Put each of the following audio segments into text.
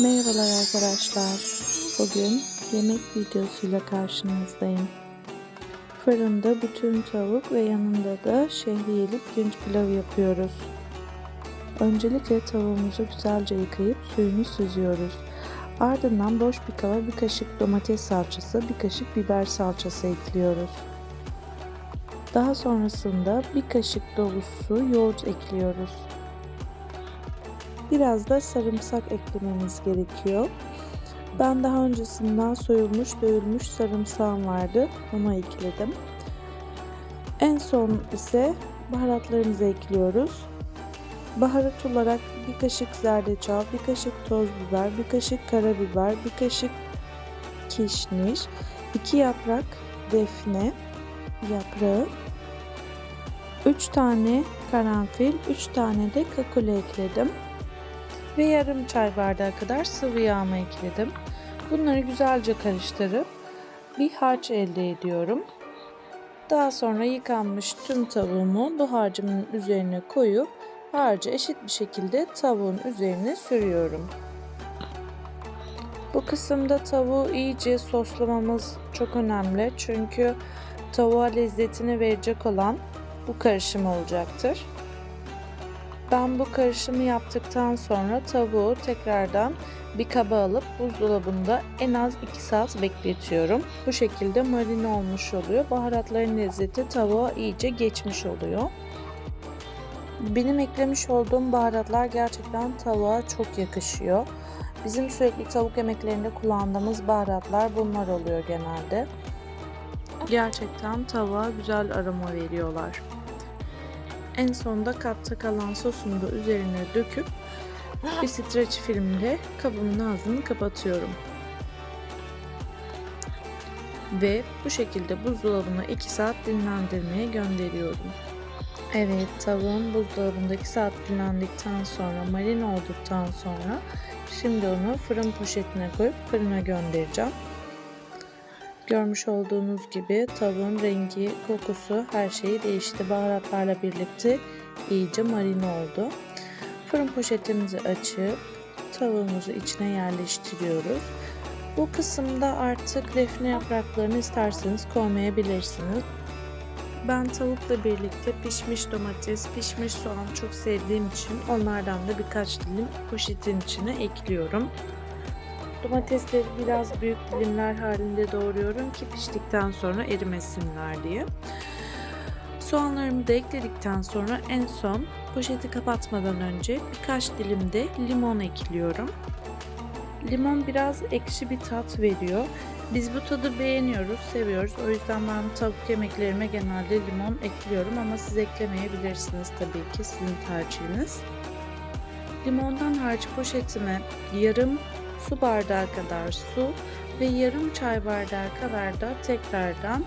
Merhabalar arkadaşlar. Bugün yemek videosuyla karşınızdayım. Fırında bütün tavuk ve yanında da şehriyeli pirinç pilavı yapıyoruz. Öncelikle tavuğumuzu güzelce yıkayıp suyunu süzüyoruz. Ardından boş bir kaba bir kaşık domates salçası, bir kaşık biber salçası ekliyoruz. Daha sonrasında bir kaşık dolusu yoğurt ekliyoruz. Biraz da sarımsak eklememiz gerekiyor. Ben daha öncesinden soyulmuş, dövülmüş sarımsağım vardı. Onu ekledim. En son ise baharatlarımızı ekliyoruz. Baharat olarak bir kaşık zerdeçal, bir kaşık toz biber, bir kaşık karabiber, bir kaşık kişniş, iki yaprak defne yaprağı, 3 tane karanfil, 3 tane de kakule ekledim ve yarım çay bardağı kadar sıvı yağımı ekledim. Bunları güzelce karıştırıp bir harç elde ediyorum. Daha sonra yıkanmış tüm tavuğumu bu harcımın üzerine koyup harcı eşit bir şekilde tavuğun üzerine sürüyorum. Bu kısımda tavuğu iyice soslamamız çok önemli çünkü tavuğa lezzetini verecek olan bu karışım olacaktır. Ben bu karışımı yaptıktan sonra tavuğu tekrardan bir kaba alıp buzdolabında en az 2 saat bekletiyorum. Bu şekilde marine olmuş oluyor. Baharatların lezzeti tavuğa iyice geçmiş oluyor. Benim eklemiş olduğum baharatlar gerçekten tavuğa çok yakışıyor. Bizim sürekli tavuk yemeklerinde kullandığımız baharatlar bunlar oluyor genelde. Gerçekten tavuğa güzel aroma veriyorlar. En sonunda kapta kalan sosunu da üzerine döküp bir streç filmle kabımın ağzını kapatıyorum. Ve bu şekilde buzdolabına 2 saat dinlendirmeye gönderiyorum. Evet tavuğum buzdolabında 2 saat dinlendikten sonra marine olduktan sonra şimdi onu fırın poşetine koyup fırına göndereceğim. Görmüş olduğunuz gibi tavuğun rengi, kokusu her şeyi değişti. Baharatlarla birlikte iyice marine oldu. Fırın poşetimizi açıp tavuğumuzu içine yerleştiriyoruz. Bu kısımda artık defne yapraklarını isterseniz koymayabilirsiniz. Ben tavukla birlikte pişmiş domates, pişmiş soğan çok sevdiğim için onlardan da birkaç dilim poşetin içine ekliyorum. Domatesleri biraz büyük dilimler halinde doğruyorum ki piştikten sonra erimesinler diye. Soğanlarımı da ekledikten sonra en son poşeti kapatmadan önce birkaç dilim de limon ekliyorum. Limon biraz ekşi bir tat veriyor. Biz bu tadı beğeniyoruz, seviyoruz. O yüzden ben tavuk yemeklerime genelde limon ekliyorum ama siz eklemeyebilirsiniz tabii ki sizin tercihiniz. Limondan hariç poşetime yarım su bardağı kadar su ve yarım çay bardağı kadar da tekrardan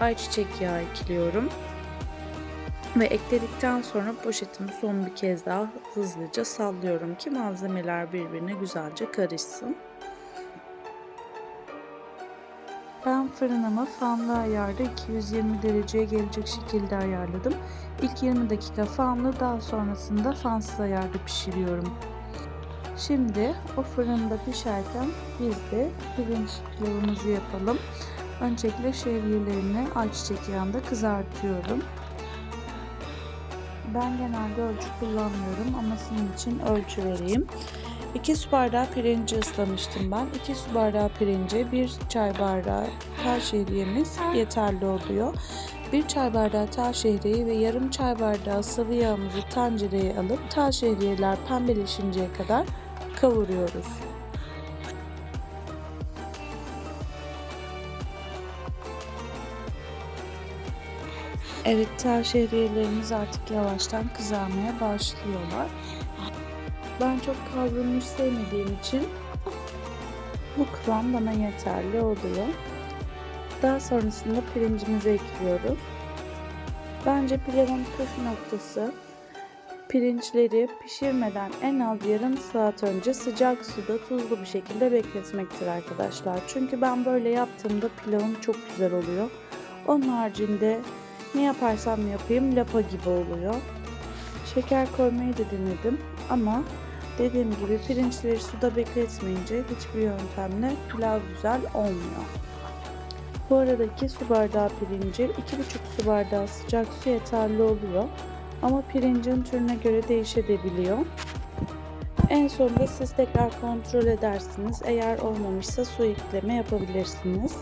ayçiçek yağı ekliyorum. Ve ekledikten sonra poşetimi son bir kez daha hızlıca sallıyorum ki malzemeler birbirine güzelce karışsın. Ben fırınımı fanlı ayarda 220 dereceye gelecek şekilde ayarladım. İlk 20 dakika fanlı daha sonrasında fansız ayarda pişiriyorum. Şimdi o fırında pişerken biz de pirinç pilavımızı yapalım. Öncelikle şehriyelerini ayçiçek yağında kızartıyorum. Ben genelde ölçü kullanmıyorum ama sizin için ölçü vereyim. 2 su bardağı pirinci ıslamıştım ben. 2 su bardağı pirince 1 çay bardağı tel şehriyemiz yeterli oluyor. 1 çay bardağı tel şehriye ve yarım çay bardağı sıvı yağımızı tencereye alıp tel şehriyeler pembeleşinceye kadar kavuruyoruz. Evet tel şehriyelerimiz artık yavaştan kızarmaya başlıyorlar. Ben çok kavrulmuş sevmediğim için bu kıvam bana yeterli oluyor. Daha sonrasında pirincimizi ekliyoruz. Bence pilavın püf noktası pirinçleri pişirmeden en az yarım saat önce sıcak suda tuzlu bir şekilde bekletmektir arkadaşlar. Çünkü ben böyle yaptığımda pilavım çok güzel oluyor. Onun haricinde ne yaparsam yapayım lapa gibi oluyor. Şeker koymayı da denedim ama Dediğim gibi pirinçleri suda bekletmeyince hiçbir yöntemle pilav güzel olmuyor. Bu arada 2 su bardağı pirinci 2,5 su bardağı sıcak su yeterli oluyor. Ama pirincin türüne göre değişebiliyor. En sonunda siz tekrar kontrol edersiniz. Eğer olmamışsa su ekleme yapabilirsiniz.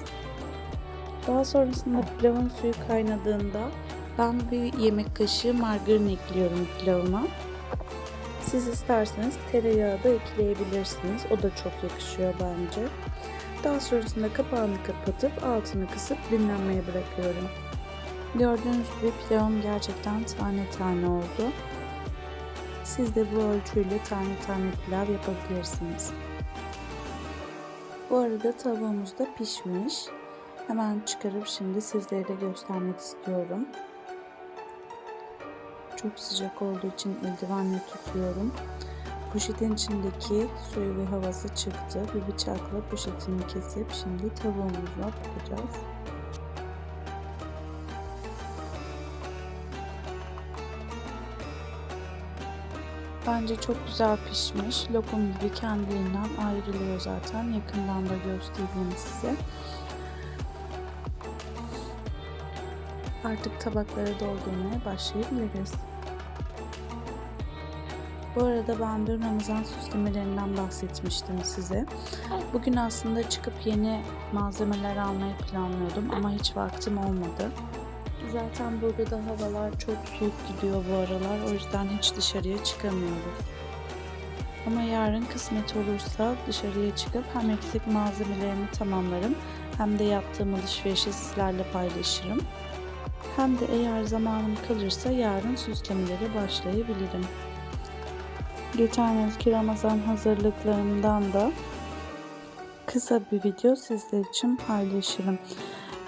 Daha sonrasında pilavın suyu kaynadığında ben bir yemek kaşığı margarin ekliyorum pilavıma. Siz isterseniz tereyağı da ekleyebilirsiniz. O da çok yakışıyor bence. Daha sonrasında kapağını kapatıp altını kısıp dinlenmeye bırakıyorum. Gördüğünüz gibi pilavım gerçekten tane tane oldu. Siz de bu ölçüyle tane tane pilav yapabilirsiniz. Bu arada tavuğumuz da pişmiş. Hemen çıkarıp şimdi sizlere de göstermek istiyorum. Çok sıcak olduğu için eldivenle tutuyorum. Poşetin içindeki suyu ve havası çıktı. Bir bıçakla poşetini kesip şimdi tavuğumuza bakacağız. Bence çok güzel pişmiş. Lokum gibi kendiliğinden ayrılıyor zaten. Yakından da göstereyim size. Artık tabaklara doldurmaya başlayabiliriz. Bu arada ben dün Ramazan süslemelerinden bahsetmiştim size. Bugün aslında çıkıp yeni malzemeler almayı planlıyordum ama hiç vaktim olmadı. Zaten burada da havalar çok soğuk gidiyor bu aralar. O yüzden hiç dışarıya çıkamıyoruz. Ama yarın kısmet olursa dışarıya çıkıp hem eksik malzemelerimi tamamlarım hem de yaptığım alışverişi sizlerle paylaşırım. Hem de eğer zamanım kalırsa yarın süslemelere başlayabilirim. Geçen yılki Ramazan hazırlıklarımdan da kısa bir video sizler için paylaşırım.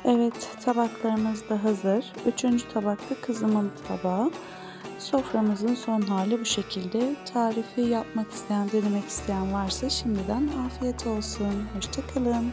Evet tabaklarımız da hazır. Üçüncü tabakta kızımın tabağı. Soframızın son hali bu şekilde. Tarifi yapmak isteyen, denemek isteyen varsa şimdiden afiyet olsun. Hoşçakalın.